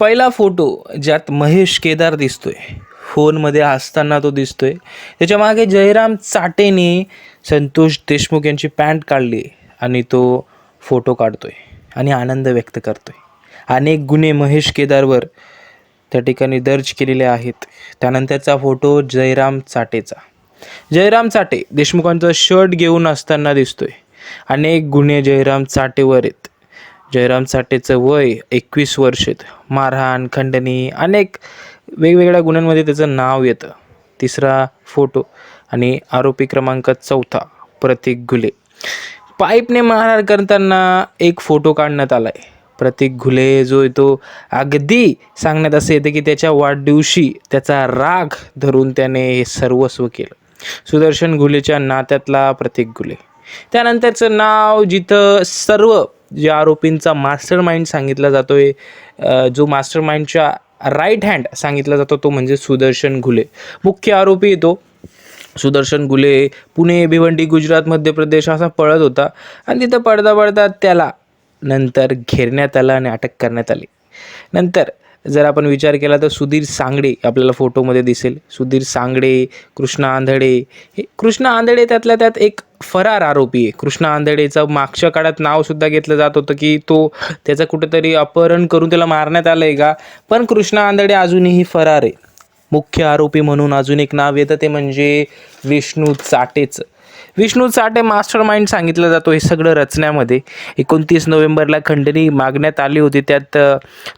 पहिला फोटो ज्यात महेश केदार दिसतोय. फोनमध्ये असताना तो दिसतोय. त्याच्यामागे जयराम चाटेने संतोष देशमुख यांची पॅन्ट काढली आणि तो फोटो काढतोय आणि आनंद व्यक्त करतोय. अनेक गुन्हे महेश केदारवर त्या ठिकाणी दर्ज केलेले आहेत. त्यानंतरचा फोटो जयराम चाटेचा. जयराम चाटे देशमुखांचा शर्ट घेऊन असताना दिसतोय. अनेक गुन्हे जयराम चाटेवर आहेत. जयराम साठेचं वय एकवीस वर्ष मारहाण खंडणी अनेक वेगवेगळ्या गुन्ह्यांमध्ये त्याचं नाव येतं. तिसरा फोटो आणि आरोपी क्रमांक चौथा प्रतीक घुले. पाईपने मारहाण करताना एक फोटो काढण्यात आला आहे प्रतीक घुले जो येतो अगदी सांगण्यात असं येतं की त्याच्या वाढदिवशी त्याचा राग धरून त्याने हे सर्वस्व केलं. सुदर्शन घुलेच्या नात्यातला प्रतीक घुले. त्यानंतरचं नाव जिथं सर्व जे आरोपींचा मास्टर माइंड सांगितला जातो आहे जो मास्टर माइंडच्या राईट हँड सांगितला जातो तो म्हणजे सुदर्शन घुले. मुख्य आरोपी येतो सुदर्शन गुले पुणे भिवंडी गुजरात मध्य प्रदेश असा पळत होता. आणि तिथं पडता पडता त्याला नंतर घेरण्यात आलं आणि अटक करण्यात आली. नंतर जर आपण विचार केला तर सुधीर सांगडे आपल्याला फोटोमध्ये दिसेल. सुधीर सांगडे कृष्णा आंधळे हे कृष्णा आंधळे त्यातल्या त्यात एक फरार आरोपी आहे. कृष्णा आंधळेचं मागच्या काळात नावसुद्धा घेतलं जात होतं की तो त्याचं कुठंतरी अपहरण करून त्याला मारण्यात आलं आहे का? पण कृष्णा आंधळे अजूनही फरार आहे. मुख्य आरोपी म्हणून अजून एक नाव येतं ते म्हणजे विष्णू चाटेचं. विष्णू चाटे मास्टर माइंड सांगितलं जातो हे सगळं रचण्यामध्ये. एकोणतीस नोव्हेंबरला खंडणी मागण्यात आली होती. त्यात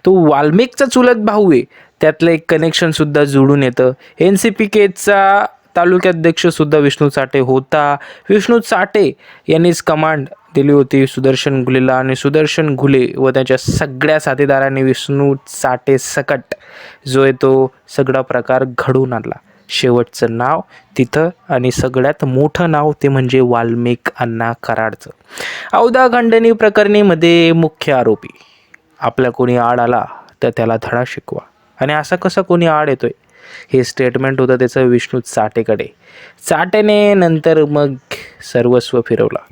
तो वाल्मिकचा चुलत भाऊ आहे. त्यातलं एक कनेक्शनसुद्धा जुळून येतं. एन सी पी केचा तालुक्याध्यक्षसुद्धा विष्णू चाटे होता. विष्णू चाटे यांनीच कमांड दिली होती सुदर्शन घुलेला आणि सुदर्शन घुले व त्याच्या सगळ्या साथीदारांनी विष्णू चाटे सकट जो आहे तो सगळा प्रकार घडवून आणला. शेवटचं नाव तिथं आणि सगळ्यात मोठं नाव ते म्हणजे वाल्मिक अण्णा कराडचं. औदा खंडणी प्रकरणीमध्ये मुख्य आरोपी. आपल्या कोणी आड आला तर त्याला धडा शिकवा. आणि असा कसा कोणी आड येतोय? हे स्टेटमेंट होतं त्याचं विष्णू चाटेकडे. चाटेने नंतर मग सर्वस्व फिरवला.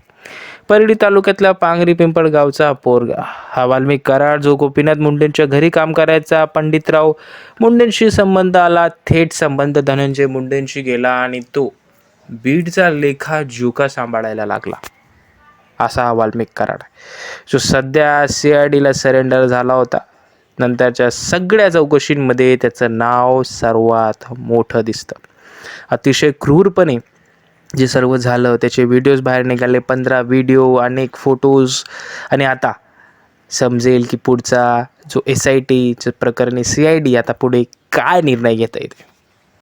परळी तालुक्यातल्या पांगरी पिंपळ गावचा पोरगा. हा वाल्मिक कराड जो गोपीनाथ मुंडेंच्या घरी काम करायचा पंडितराव मुंडेंशी संबंध आला थेट संबंध धनंजय मुंडेंशी गेला आणि तो बीडचा लेखा जुका सांभाळायला लागला. असा हा वाल्मिक कराड. जो सध्या सी आय डीला सरेंडर झाला होता. नंतरच्या सगळ्या चौकशींमध्ये त्याचं नाव सर्वात मोठं दिसतं. अतिशय क्रूरपणे जे सर्व झालं त्याचे व्हिडिओज बाहेर निघाले. पंधरा व्हिडिओ अनेक फोटोज आणि आता समजेल की पुढचा जो एस आय टीचं प्रकरणी सी आय डी आता पुढे काय निर्णय घेता येते?